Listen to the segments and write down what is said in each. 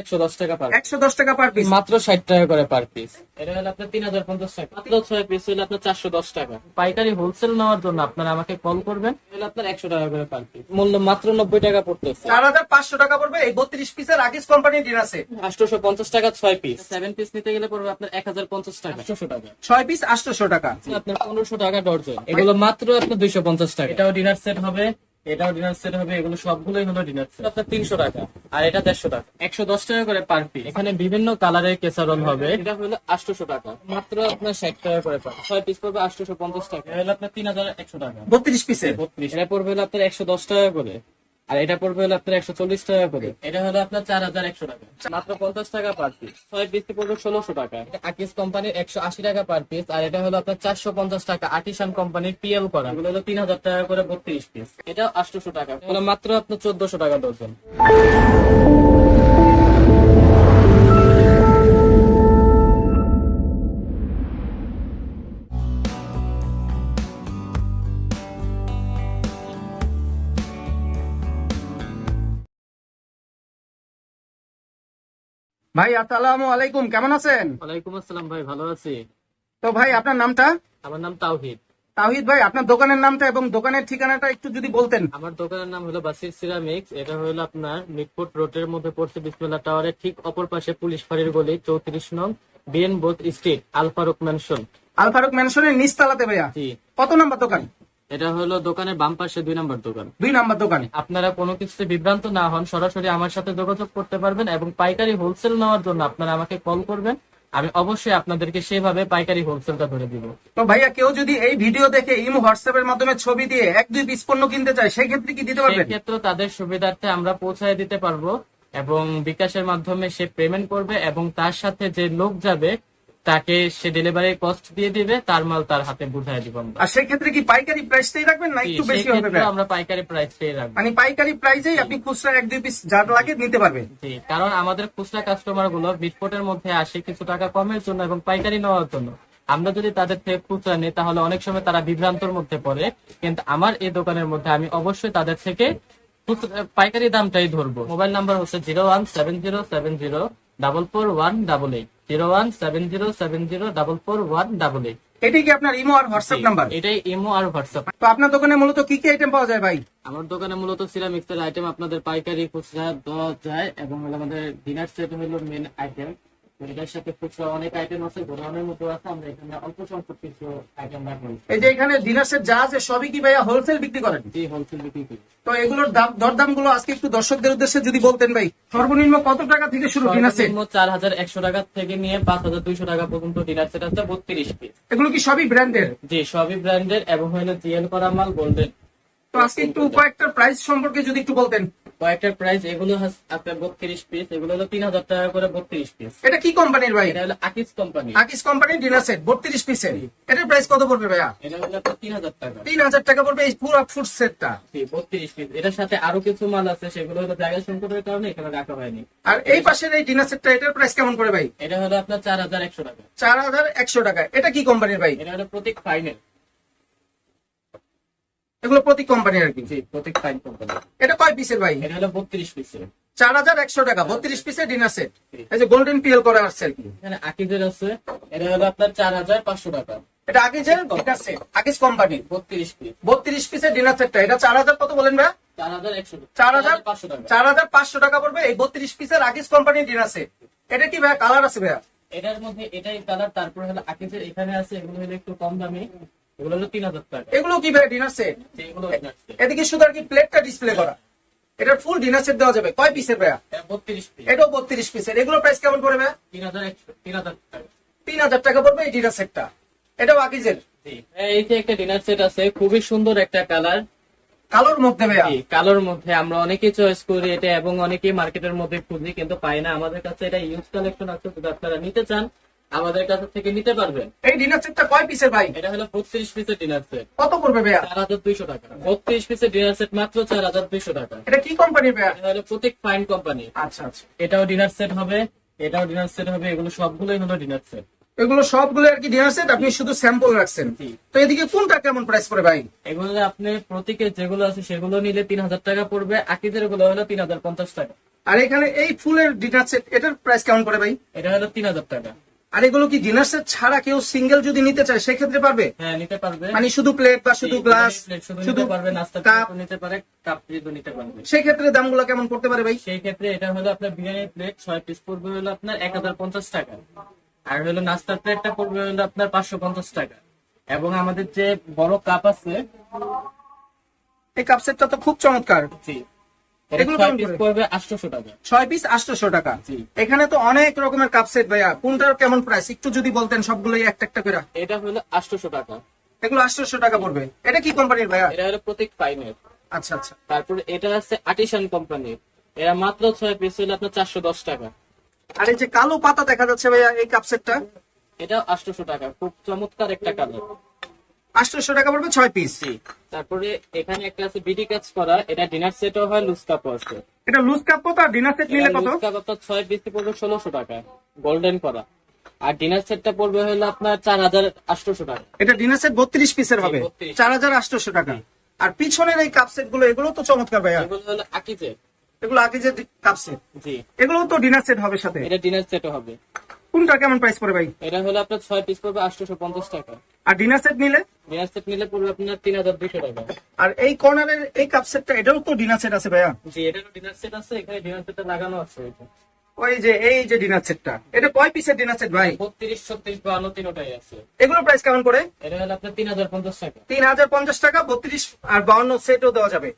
একশো দশ টাকা পার একশো দশ টাকা পার পিস মাত্র ষাট টাকা করে পার পিস এটা হলো আপনার তিন হাজার পঞ্চাশ টাকা মাত্র ছয় পিস হলে আপনার চারশো দশ টাকা। পাইকারি হোলসেল নেওয়ার জন্য আপনারা আমাকে কল করবেন। আপনার একশো টাকা করে পার পিস মূল্য মাত্র নব্বই টাকা পড়তেছে। চার হাজার পাঁচশো টাকা পড়বে এই পিসের আগিস কোম্পানির ডিনার সেট আটশোশো পঞ্চাশ টাকা ছয় পিস সেভেন পিস নিতে গেলে পড়বে আপনার এক হাজার পঞ্চাশ টাকা। আটশোশো টাকা। ছয় পিস আটশোশো টাকা। আপনার পনেরোশো টাকা ডর্জন এগুলো মাত্র আপনার দুইশো পঞ্চাশ টাকা। এটাও ডিনার সেট হবে। এটাও ডিনার সেট হবে এগুলো সবগুলোই হলো ডিনার সেট আপনার তিনশো টাকা আর এটা দেড়শো টাকা। একশো দশ টাকা করে পার পিস এখানে বিভিন্ন কালারের কেসারল হবে। এটা হলো আটশোশো টাকা। মাত্র আপনার ষাট টাকা করে পার ছয় পিস পড়বে আটশোশো পঞ্চাশ টাকা। হলো আপনার তিন হাজার একশো টাকা। বত্রিশ পিসে বত্রিশ। এটা পড়বে হলো আপনার একশো দশ টাকা করে। আর এটা পড়বে হলো আপনার একশো চল্লিশ টাকা করে। এটা হলো আপনার চার হাজার একশো টাকা। মাত্র পঞ্চাশ টাকা পার পিস ছয় পিস পড়বে ষোলোশো টাকা। আকিস কোম্পানির একশো আশি টাকা পার পিস আর এটা হলো আপনার চারশো পঞ্চাশ টাকা আর্টিসান কোম্পানির পিএল করা। এগুলো হলো তিন হাজার টাকা করে বত্রিশ পিস এটা আটশোশো টাকা। এগুলো মাত্র আপনার চোদ্দশো টাকা ডজন ভাই আসসালামু আলাইকুম কেমন আছেন? ওয়ালাইকুম আসসালাম ভাই ভালো আছি। তো ভাই আপনার নামটা? আমার নাম তাওহিদ। তাওহিদ ভাই আপনার দোকানের নামটা এবং দোকানের ঠিকানাটা একটু যদি বলতেন। আমার দোকানের নাম হলো বাসির সিরামিক্স এটা হলো আপনার মিটফুট রোডের মধ্যে পড়ছে বিসমিল্লা টাওয়ারের ঠিক অপর পাশে পুলিশ ফাঁড়ির গলি চৌত্রিশ নং বিএন বোধ স্ট্রিট আলফারুক ম্যানশন আলফারুক ম্যানশনের নিচতলাতে ভাইয়া। কত নাম্বার দোকান? এটা হলো দোকানের বাম পাশে দুই নম্বর দোকান। দুই নম্বর দোকানে। আপনারা কোনো কিছুতে বিভ্রান্ত না হন সরাসরি আমার সাথে যোগাযোগ করতে পারবেন এবং পাইকারি হোলসেল নেওয়ার জন্য আপনারা আমাকে কল করবেন। আমি অবশ্যই আপনাদেরকে সেভাবে পাইকারি হোলসেলটা ধরে দিব। তো ভাইয়া কেউ যদি এই ভিডিও দেখে ইমো হোয়াটসঅ্যাপের মাধ্যমে ছবি দিয়ে এক দুই পিস পণ্য কিনতে চায় সেই ক্ষেত্রে কি দিতে পারবেন? সেক্ষেত্রে তাদের সুবিধার্থে আমরা পৌঁছায় দিতে পারব এবং বিকাশের মাধ্যমে সে পেমেন্ট করবে এবং তার সাথে যে লোক যাবে তাকে সে ডেলিভারি কস্ট দিয়ে দিবে তার মাল তার হাতে বুঝাই দিব আমরা। আর সেই ক্ষেত্রে কি পাইকারি প্রাইসটাই রাখবেন না একটু বেশি হবে সেক্ষেত্রে আমরা পাইকারি প্রাইস পেয়ে রাখব। মানে পাইকারি প্রাইসেই আপনি খুচরা এক দুই পিস যা লাগে নিতে পারবেন। জি কারণ আমাদের খুচরা কাস্টমারগুলো বিস্ফোটের মধ্যে আসে কিছু টাকা কমের জন্য এবং পাইকারি নেওয়ার জন্য। আমরা যদি তাদের থেকে খুচরা নিই তাহলে অনেক সময় তারা বিভ্রান্তর মধ্যে পড়ে। কিন্তু আমার এই দোকানের মধ্যে আমি অবশ্যই তাদের থেকে খুচরা- পাইকারি দামটাই ধরবো। মোবাইল নাম্বার হচ্ছে zero one seven zero seven zero double four one double eight zero one seven zero seven zero double four one double eight এটাই কি আপনার ইমো আর হোয়াটসঅ্যাপ নাম্বার এটাই ইমো আর হোয়াটসঅ্যাপ তো আপনার দোকানে মূলত কি কি আইটেম পাওয়া যায় ভাই? আমার দোকানে মূলত সিরামিক্সার আইটেম আপনাদের পাইকারি খুচরা দেওয়া যায় এবং হলো আমাদের ডিনার সেট হলো মেন আইটেম এটার সাথে খুচরা অনেক আইটেম আছে গোডাউনের মধ্যে আছে আমরা এখানে অল্প সংখ্যক কিছু আইটেম রাখব এই যে এখানে ডিনার যা আছে সবই কি ভাইয়া হোলসেল বিক্রি করেন? জি হোলসেল বিক্রি করি। তো এগুলোর দাম দরদামগুলো আজকে একটু দর্শকদের উদ্দেশ্যে যদি বলতেন ভাই সর্বনিম্ন কত টাকা থেকে শুরু ডিনার সেট সর্বনিম্ন চার হাজার একশো টাকা থেকে নিয়ে পাঁচ হাজার দুইশো টাকা পর্যন্ত ডিনার সেট আছে বত্রিশ পিস এগুলো কি সবই ব্র্যান্ডের জি সবই ব্র্যান্ডের এবং হলো জিএল করা মাল গোল্ডেন তো আজকে একটু কয়েকটা প্রাইস সম্পর্কে যদি একটু বলতেন। কয়েকটার প্রাইস এগুলো আপনার বত্রিশ পিস এগুলো হলো তিন হাজার টাকা করে বত্রিশ পিস এটা কি কোম্পানির ভাই? এটা হলো আকিস কোম্পানি আকিস কোম্পানির ডিনার সেট বত্রিশ পিসের এটার প্রাইস কত পড়বে ভাইয়া? এটা হলো আপনার তিন হাজার টাকা। তিন হাজার টাকা পড়বে এই পুরো ফুড সেটটা বত্রিশ পিস এটার সাথে আরও কিছু মাল আছে সেগুলো হলো জায়গা সংকটের কারণে এখানে রাখা হয়নি। আর এই পাশের এই ডিনার সেটটা এটার প্রাইস কেমন পড়ে ভাই? এটা হলো আপনার চার হাজার একশো টাকা। চার হাজার একশো টাকা। এটা কি কোম্পানির ভাই? এটা হলো প্রতীক ফাইনাল এগুলো প্রতি কোম্পানি আর কি জি প্রতীক ফাইন কোম্পানি এটা কয় পিসের ভাই? এটা হলো বত্রিশ পিসের চার হাজার একশো টাকা বত্রিশ পিসের ডিনার সেট এই যে গোল্ডেন পিএল করা আসছে আর কি। এখানে আকিজের আছে এটা হলো আপনার চার হাজার পাঁচশো টাকা। এটা ডিনার সেট আকিস কোম্পানির বত্রিশ পিস বত্রিশ পিসের ডিনার সেটটা এটা চার হাজার কত বলেন ভাই? চার হাজার একশো চার হাজার পাঁচশো টাকা। পড়বে এই বত্রিশ পিসের আকিস কোম্পানির ডিনার সেট এটা কি ভাইয়া কালার আছে ভাইয়া? এটার মধ্যে এটাই কালার তারপরে হলো আকিজের এখানে আছে এগুলো হলো একটু কম দামি। এগুলো হলো তিন হাজার টাকা। এগুলো কি ভাইয়া ডিনার সেট যে এগুলো এদিকে শুধু আর কি প্লেটটা ডিসপ্লে করা? এটার ফুল ডিনার সেট দেওয়া যাবে। কয় পিসের ভাইয়া? বত্রিশ পিস এটাও বত্রিশ পিসের এগুলো প্রাইস কেমন পড়বে টাকা। পড়বে এই ডিনার সেটটা এটাও আকিজের? জি। এই যে একটা ডিনার সেট আছে খুবই সুন্দর একটা কালার কালোর মধ্যে ভাইয়া? কালোর মধ্যে। আমরা অনেকেই চয়েস করি এটা এবং অনেকেই মার্কেটের মধ্যে খুঁজি কিন্তু পাই না। আমাদের কাছে এটা ইউজ কালেকশন আছে যদি আপনারা নিতে চান আমাদের কাছে থেকে নিতে পারবেন। এই ডিনার সেটটা কয় পিসের ভাই? এটা হলো বত্রিশ পিসের ডিনার সেট কত পড়বে ভাইয়া? চার হাজার দুইশো টাকা। বত্রিশ পিসের ডিনার সেট মাত্র চার হাজার দুইশো টাকা। এটা কি কোম্পানি ভাইয়া? এটা হলো প্রতীক ফাইন কোম্পানি আচ্ছা আচ্ছা। এটাও ডিনার সেট হবে এটাও ডিনার সেট হবে এগুলো সবগুলোই হলো ডিনার সেট এগুলো সবগুলো আর কি ডিনার সেট আপনি শুধু স্যাম্পল রাখছেন? তো এদিকে কোনটা কেমন প্রাইস পড়ে ভাই? এগুলো আপনি প্রতীকের যেগুলো আছে সেগুলো নিলে তিন হাজার টাকা পড়বে আকিদেরগুলো হলো তিন হাজার পঞ্চাশ টাকা। আর এখানে এই ফুলের ডিনার সেট এটার প্রাইস কেমন করে ভাই? এটা হলো তিন হাজার টাকা। আর এগুলো কি ডিনার সেট ছাড়া কেউ সিঙ্গেল যদি নিতে চায় সেক্ষেত্রে পারবে? হ্যাঁ নিতে পারবে। মানে শুধু প্লেট বা শুধু গ্লাস শুধু পারবে নাস্তা কাপ নিতে পারে কাপ নিতে পারবে। সেক্ষেত্রে দামগুলো কেমন পড়তে পারে ভাই? সেই ক্ষেত্রে এটা হলো আপনার বিরিয়ানি প্লেট ছয় পিস পড়বে হলো আপনার এক হাজার পঞ্চাশ টাকা। আর হলো নাস্তার প্লেটটা পড়বে হলো আপনার পাঁচশো পঞ্চাশ টাকা। এবং আমাদের যে বড় কাপ আছে এই কাপ সেটটা তো খুব চমৎকার। জি। এখানে তো অনেক রকমের কাপ সেট ভাইয়া। কোনটার কেমন প্রাইস একটু যদি বলতেন সবগুলোই একটা একটা করে। এটা হলো আটশোশো টাকা। এগুলো আটশোশো টাকা পড়বে। এটা কি কোম্পানির ভাইয়া? এটা হলো প্রতীক ফাইনের আচ্ছা আচ্ছা। তারপরে এটা আছে আর্টিসান কোম্পানির এরা মাত্র ছয় পিস হলো আপনার চারশো দশ টাকা। আর এই যে কালো পাতা দেখা যাচ্ছে ভাইয়া এই কাপ সেটটা এটা আটশোশো টাকা। খুব চমৎকার একটা কালার আটশোশো টাকা পড়বে ছয় পিস তারপরে এখানে একটা আছে বিডি কাজ করা এটা ডিনার সেটও হয় লুজ কাপও আছে। এটা লুজ কাপ কত আর ডিনার সেট নিলে কত? লুজ কাপ আপনার ছয় পিস পড়বে ষোলোশো টাকা গোল্ডেন করা। আর ডিনার সেটটা পড়বে হলো আপনার চার হাজার আটশোশো টাকা। এটা ডিনার সেট বত্রিশ পিসের হবে। চার হাজার আটশোশো টাকা। আর পিছনের এই কাপ সেটগুলো এগুলো তো চমৎকার ভাইয়া। এগুলো হলো আকিজে এগুলো যে কাপ সেট জি। এগুলো তো ডিনার সেট হবে সাথে। এটা ডিনার সেটও হবে। কোনটা কেমন প্রাইস পড়বে ভাই? এটা হলো আপনার ছয় পিস পড়বে আটশোশো পঞ্চাশ টাকা। আর ডিনার সেট নিলে? ডিনার সেট নিলে পড়বে আপনার তিন হাজার দুশো টাকা। আর এই কর্নারের এই কাপ সেটটা এটাও তো ডিনার সেট আছে ভাইয়া। জি এটারও ডিনার সেট আছে এখানে ডিনার সেটটা লাগানো আছে। এটা ওই যে এই যে ডিনার সেটটা এটা কয় পিসের ডিনার সেট ভাই? বত্রিশ ছত্রিশ বান্ন তিনটাই আছে। এগুলো প্রাইস কেমন করে? এটা হলো আপনার তিন হাজার পঞ্চাশ টাকা। তিন হাজার পঞ্চাশ টাকা বত্রিশ আর বাউন্ন সেটও দেওয়া যাবে।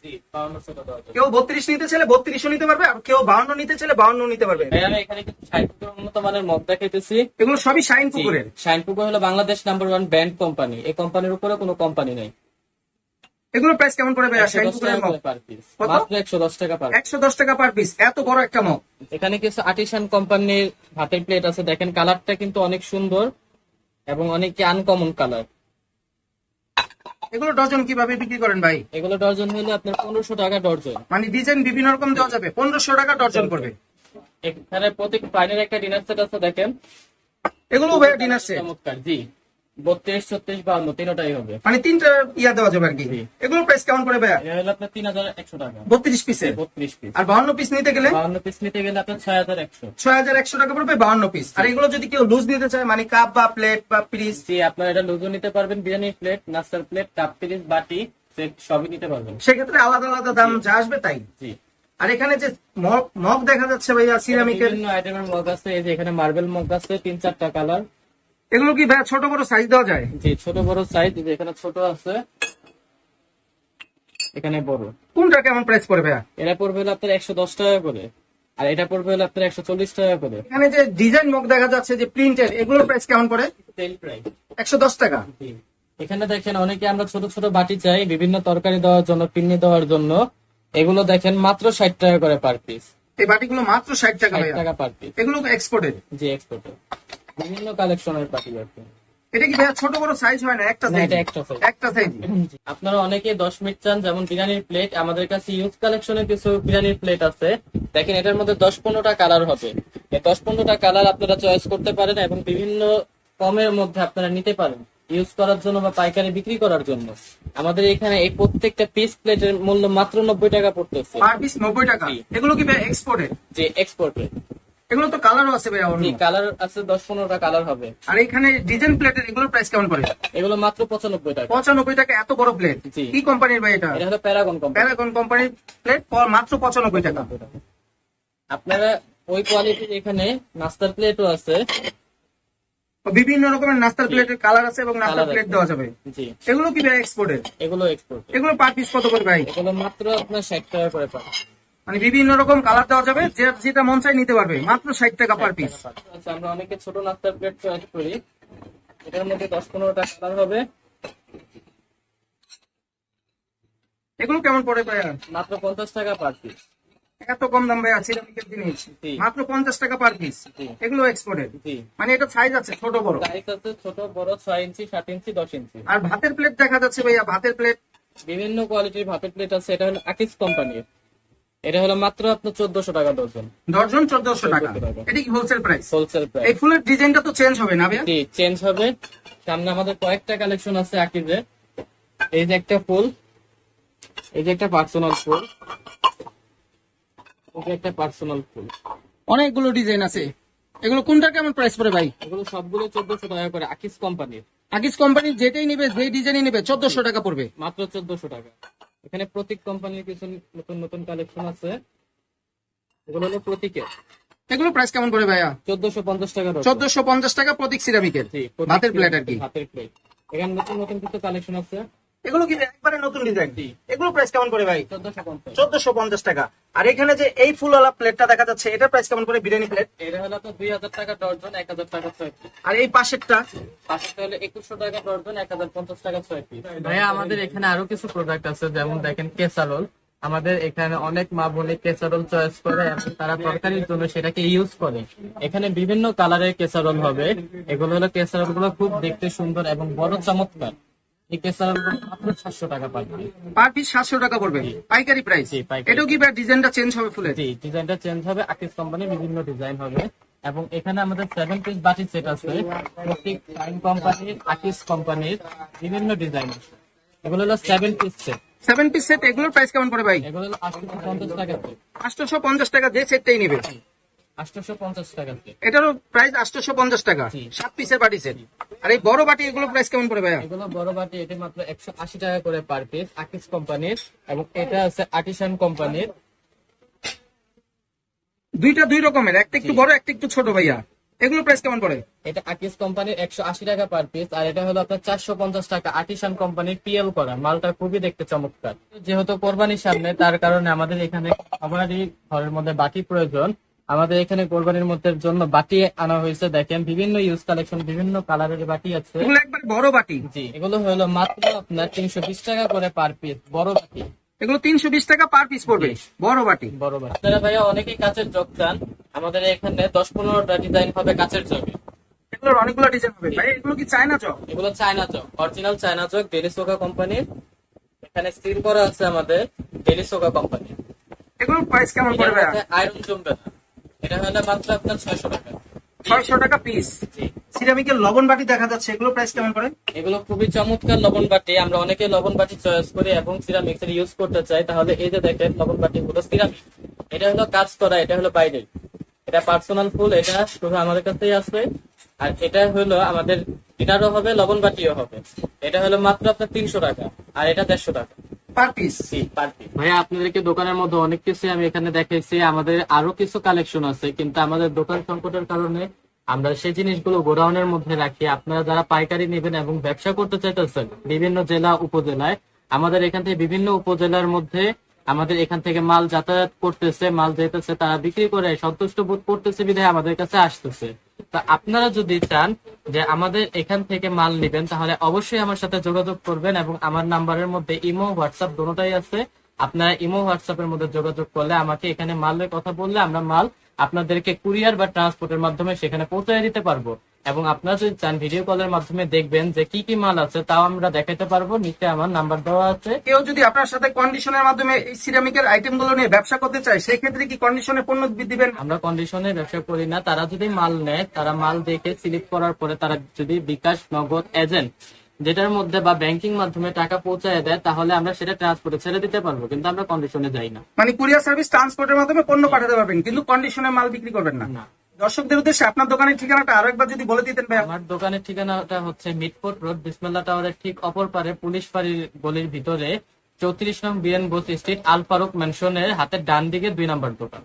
কেউ বত্রিশ নিতে চাইলে বত্রিশও নিতে পারবে আর কেউ বাউন্ন নিতে চাইলে বাউন্ন নিতে পারবে। ভাই, আমি এখানে উন্নত মানের মগ দেখাইতেছি। এগুলো সবই শাইন পুকুরের শাইনপুকুর হলো Bangladesh number one brand company. এই কোম্পানির উপরে কোনো কোম্পানি নেই। এগুলো প্রাইস কেমন পড়বে করে কত? মাত্র একশো দশ টাকা পার একশো দশ টাকা পার পিস এত বড় একটা মগ এখানে কিছু আর্টিসান কোম্পানির ভাতের প্লেট আছে। দেখেন কালারটা কিন্তু অনেক সুন্দর এবং অনেক আনকমন কালার এগুলো ডজন কীভাবে বিক্রি করেন ভাই? এগুলো ডজন হলে আপনার পনেরোশো টাকা ডজন মানে ডিজাইন বিভিন্ন রকম দেওয়া যাবে। পনেরোশো টাকা ডজন করবে। এখানে প্রত্যেক ফাইনের একটা ডিনার সেট আছে দেখেন। এগুলো ভাইয়া ডিনার সেট চমৎকার জি। বত্রিশ ছত্রিশ বান্ন তিনটাই হবে। মানে তিনটা ইয়া দেওয়া যাবে আর কি। এগুলো প্রাইস কেমন করে ভাইয়া? হলো আপনার তিন হাজার একশো টাকা। বত্রিশ পিসের বত্রিশ পিস আর বাহান্ন পিস নিতে গেলে? বাউন্ন পিস নিতে গেলে আপনার ছয় হাজার একশো। ছয় হাজার একশো টাকা পড়বে বাহান্ন পিস আর এগুলো যদি কেউ লুজ নিতে চায় মানে কাপ বা প্লেট বা পিস জি আপনার এটা লুজো নিতে পারবেন বিরিয়ানি প্লেট নাস্তার প্লেট কাপ পিরিস বাটি সেট সবই নিতে পারবেন। সেক্ষেত্রে আলাদা আলাদা দাম যা আসবে তাই? জি। আর এখানে যে মগ মগ দেখা যাচ্ছে ভাইয়া সিরামিকের বিভিন্ন আইটেমের মগ আছে এই যে এখানে মার্বেল মগ আছে তিন চারটা কালার এগুলো কি ভাইয়া ছোট বড় সাইজ দেওয়া যায়? জি ছোট বড় সাইজ এখানে ছোট আছে। এখানে বড়। কোনটা কেমন প্রাইস পড়বে ভাইয়া? এটা পড়বে হলো আপনার একশো দশ টাকা করে। আর এটা পড়বে হলো আপনার একশো চল্লিশ টাকা করে। এখানে যে ডিজাইন মগ দেখা যাচ্ছে যে প্রিন্টের এগুলোর প্রাইস কেমন পড়ে? সেল প্রাইস একশো দশ টাকা। জি। এখানে দেখেন অনেকে আমরা ছোট ছোট বাটি চাই বিভিন্ন তরকারি দেওয়ার জন্য পিন্নি দেওয়ার জন্য। এগুলো দেখেন মাত্র ষাট টাকা করে পার পিস এই বাটিগুলো মাত্র ষাট টাকা টাকা পার পিস এগুলো এক্সপোর্টেড জি এক্সপোর্টে বিভিন্ন কালেকশনের বাটি আছে এটা কি ভাইয়া ছোট বড় সাইজ হয় না? একটা সাইজ এটা একটা size। একটা সাইজ আপনারা অনেকে দশ মিনিট চান যেমন বিরিয়ানির প্লেট আমাদের কাছে ইউজ কালেকশনের কিছু বিরিয়ানির প্লেট আছে। দেখেন এটার মধ্যে দশ পনেরোটা কালার হবে। এই দশ পনেরোটা কালার আপনারা চয়েস করতে পারেন এবং বিভিন্ন কমের মধ্যে আপনারা নিতে পারেন। ইউজ করার জন্য বা পাইকারি বিক্রি করার জন্য। আমাদের এখানে এই প্রত্যেকটা পিস প্লেটের মূল্য মাত্র নব্বই টাকা পড়তেছে। পার পিস নব্বই টাকা? এগুলো কি এক্সপোর্টেড যে এক্সপোর্টে এগুলো তো কালারও আছে ভাইয়া অন্য। কালার আছে দশ পনেরোটা কালার হবে। আর এখানে ডিজাইন প্লেটের এগুলোর প্রাইস কেমন পড়ে? এগুলো মাত্র পঁচানব্বই টাকা। পঁচানব্বই টাকা এত বড় প্লেট। কি কোম্পানির ভাই এটা? এটা হলো প্যারাগন কোম্পানি প্যারাগন কোম্পানির প্লেট মাত্র পঁচানব্বই টাকা। আপনারা ওই কোয়ালিটির এখানে নাস্তার প্লেটও আছে। বিভিন্ন রকমের নাস্তার প্লেটের কালার আছে এবং নাস্তার প্লেট দেওয়া যাবে। জি। এগুলো কি ভাই এক্সপোর্টের এগুলো এক্সপোর্ট এগুলো পার পিস কত করে ভাই? এগুলো মাত্র আপনার ষাট টাকা করে পাবেন মানে বিভিন্ন রকম কালার দেওয়া যাবে যে যেটা মন চাই নিতে পারবে মাত্র ষাট টাকা পার পিস আচ্ছা আমরা অনেকে ছোট নাস্তার প্লেট চয়েস করি। এটার মধ্যে দশ পনেরোটা কালার হবে। এগুলো কেমন পড়ে ভাইয়া? মাত্র পঞ্চাশ টাকা পার পিস এত কম দাম ভাইয়া সিরামিকের জিনিস। মাত্র পঞ্চাশ টাকা পার পিস এগুলো এক্সপোর্টেড মানে এটা সাইজ আছে ছোট বড়। সাইজ আছে ছোট বড় ছয় ইঞ্চি সাত ইঞ্চি দশ ইঞ্চি। আর ভাতের প্লেট দেখা যাচ্ছে ভাইয়া ভাতের প্লেট বিভিন্ন কোয়ালিটির ভাতের প্লেট আছে এটা হলো আকিস কোম্পানির এটা হলো মাত্র আপনার চোদ্দশো টাকা ডজন। দর্জন চোদ্দশো টাকা। এটা কি হোলসেল প্রাইস হোলসেল প্রাইস এই ফুলের ডিজাইনটা তো চেঞ্জ হবে না ভাইয়া? জি চেঞ্জ হবে। সামনে আমাদের কয়েকটা কালেকশন আছে আকিজে এই যে একটা ফুল এই যে একটা পার্সোনাল ফুল এটা একটা পার্সোনাল ফুল। অনেকগুলো ডিজাইন আছে। এগুলো কোনটা কেমন প্রাইস পড়ে ভাই? এগুলো সবগুলো চোদ্দশো টাকা করে আকিস কোম্পানির আকিস কোম্পানির যেটাই নিবে যেই ডিজাইনই নিবে চোদ্দশো টাকা পড়বে। মাত্র চোদ্দশো টাকা। এখানে প্রতীক কোম্পানির কিছু নতুন নতুন কালেকশন আছে। এগুলো হলো প্রতীকের। এগুলো প্রাইস কেমন করে ভাইয়া? চোদ্দশো পঞ্চাশ টাকা চোদ্দশো পঞ্চাশ টাকা প্রতীক সিরামিকের ভাতের প্লেট আর কি। হাতের প্লেট এখানে নতুন নতুন কিছু কালেকশন আছে। এগুলো কি একবারে নতুন ডিজাইন এগুলো প্রাইস কেমন করে ভাই? চোদ্দশো পঞ্চাশ। চোদ্দশো পঞ্চাশ টাকা। আর এখানে যে এই ফুলওয়ালা প্লেটটা দেখা যাচ্ছে এটা প্রাইস কেমন করে বিরিয়ানি প্লেট এটা হলো তো দুই হাজার টাকা ডর্জন এক হাজার টাকা ছয় আর এই পাশেরটা? পাশেরটা হলো একুশশো টাকা ডর্জন এক হাজার পঞ্চাশ টাকা ছয় পিস ভাইয়া আমাদের এখানে আরও কিছু প্রোডাক্ট আছে যেমন দেখেন কেসারল আমাদের এখানে অনেক মা বোনে কেসারল চয়েস করে এবং তারা তরকারির জন্য সেটাকে ইউজ করে। এখানে বিভিন্ন কালারের কেসারল হবে। এগুলো হলো কেসারলগুলো খুব দেখতে সুন্দর এবং বড় চমৎকার। টাকা পার পিস সাতশো টাকা পড়বে। পাইকারি প্রাইস। এটাও কি ডিজাইনটা চেঞ্জ হবে ফুলের? ডিজাইনটা চেঞ্জ হবে আকিস কোম্পানির বিভিন্ন ডিজাইন হবে। এবং এখানে আমাদের সেভেন পিস বাটি সেট আছে। প্রত্যেক ফাইন কোম্পানির আকিস কোম্পানির বিভিন্ন ডিজাইন আছে। এগুলো হলো seven piece set seven piece set এগুলোর প্রাইস কেমন পড়ে ভাই? এগুলো হলো আটশো পঞ্চাশ টাকা সেট আটশোশো পঞ্চাশ টাকা যে সেটটাই নিবে। পঞ্চাশ টাকা সেট এটারও প্রাইস আটশোশো পঞ্চাশ টাকা সাত পিসের বাটি সেট আর এই বড় বাটি এগুলো প্রাইস কেমন ভাইয়া? এগুলো বড় বাটি এটা মাত্র একশো আশি টাকা করে পার পিস আকিস কোম্পানির এবং এটা আছে আর্টিসান কোম্পানির দুইটা দুই রকমের একটা একটু বড় একটা একটু ছোট ভাইয়া। এগুলো প্রাইস কেমন পড়ে? এটা আকিস কোম্পানির একশো আশি টাকা পার পিস আর এটা হলো আপনার চারশো পঞ্চাশ টাকা আর্টিসান কোম্পানির পিএল করা। মালটা খুবই দেখতে চমৎকার। যেহেতু কোরবানির সামনে তার কারণে আমাদের এখানে সবারই ঘরের মধ্যে বাটি প্রয়োজন। আমাদের এখানে কোরবানির মধ্যে জন্য বাটি আনা হয়েছে। দেখেন বিভিন্ন ইউজ কালেকশন বিভিন্ন কালারের বাটি আছে। একবার বড় বাটি। জি এগুলো হলো মাত্র আপনার তিনশো বিশ টাকা করে পার পিস বড় বাটি। এগুলো তিনশো বিশ টাকা পার পিস পড়বে। বড় বাটি। বড় বাটি। আপনারা ভাইয়া অনেকেই কাঁচের জগ চান। আমাদের এখানে দশ পনেরোটা ডিজাইন হবে কাঁচের জগে। এগুলোর অনেকগুলো ডিজাইন হবে। ভাই এগুলো কি চায়না চক এগুলো চায়না চক অরিজিনাল চায়না চক ডেলিসোকা কোম্পানির এখানে স্থির করা আছে আমাদের ডেলিসোকা কোম্পানি এগুলোর প্রাইস কেমন পড়ে ভাইয়া? আয়রন জমবে না। এটা হলে মাত্র আপনার ছয়শো টাকা। ছয়শো টাকা পিস সিরামিকের লবণ বাটি দেখা যাচ্ছে এগুলো প্রাইস কেমন পড়ে? এগুলো খুবই চমৎকার লবণ বাটি। আমরা অনেকে লবণ বাটি চয়েস করি এবং সিরামিক্স এর ইউজ করতে চাই। তাহলে এই যে দেখেন লবণ বাটি গুলো সিরামিক এটা হলো কাজ করা এটা হলো বাইরে। এটা পার্সোনাল ফুল এটা শুধু আমাদের কাছেই আসবে। আর এটা হলো আমাদের ডিনারও হবে লবণ বাটিও হবে। এটা হলো মাত্র আপনার তিনশো টাকা আর এটা দেড়শো টাকা। পার পিস ভাইয়া আপনাদেরকে দোকানের মধ্যে অনেক কিছু আমি এখানে দেখাইছি। আমাদের আরও কিছু কালেকশন আছে কিন্তু আমাদের দোকান সংকটের কারণে আমরা সেই জিনিসগুলো গোডাউনের মধ্যে রাখি। আপনারা যারা পাইকারি নেবেন এবং ব্যবসা করতে চাইতেছেন বিভিন্ন জেলা উপজেলায় আমাদের এখান থেকে বিভিন্ন উপজেলার মধ্যে আমাদের এখান থেকে মাল যাতায়াত করতেছে মাল যেতেছে তারা বিক্রি করে সন্তুষ্ট বোধ করতেছে বিধায় আমাদের কাছে আসতেছে। তা আপনারা যদি চান যে আমাদের এখান থেকে মাল নেবেন, তাহলে অবশ্যই আমার সাথে যোগাযোগ করবেন এবং আমার নাম্বারের মধ্যে ইমো, হোয়াটসঅ্যাপ দুটোটাই আছে। আপনারা ইমো, হোয়াটসঅ্যাপের মধ্যে যোগাযোগ করলে আমাকে এখানে মালের কথা বললে আমরা মাল আপনাদেরকে কুরিয়ার বা ট্রান্সপোর্টের মাধ্যমে সেখানে পৌঁছে দিতে পারব। এবং আপনারা যদি চান ভিডিও কলের মাধ্যমে দেখবেন যে কি কি মাল আছে তাও আমরা দেখাতে পারব। নিচে আমার নাম্বার দেওয়া আছে। কেউ যদি আপনার সাথে কন্ডিশনের মাধ্যমে এই সিরামিকের আইটেমগুলো নিয়ে ব্যবসা করতে চায় সেই ক্ষেত্রে কি কন্ডিশনে পণ্য দিবেন? আমরা কন্ডিশনে ব্যবসা করি না। তারা যদি মাল নেয় তারা মাল দেখে সিলেক্ট করার পরে তারা যদি বিকাশ নগদ এজেন্ট যেটার মধ্যে বা ব্যাংকিং মাধ্যমে টাকা পৌঁছায় দেয় তাহলে আমরা সেটা ট্রান্সপোর্টে ছেড়ে দিতে পারব কিন্তু আমরা কন্ডিশনে যাই না। মানে কুরিয়ার সার্ভিস ট্রান্সপোর্টের মাধ্যমে পণ্য পাঠাতে পারবেন কিন্তু কন্ডিশনে মাল বিক্রি করবেন না? না। দর্শকদের উদ্দেশ্যে আপনার দোকানের ঠিকানাটা আরও একবার যদি বলে দিতেন ভাই আমার দোকানের ঠিকানাটা হচ্ছে মিটফোর্ট রোড, বিসমেল্লা টাওয়ারের ঠিক অপর পারে পুলিশ ফাঁড়ির গলির ভিতরে চৌত্রিশ নং বিএন বোস স্ট্রিট আল ফারুক ম্যানশনের হাতের ডান দিকে দুই নাম্বার দোকান।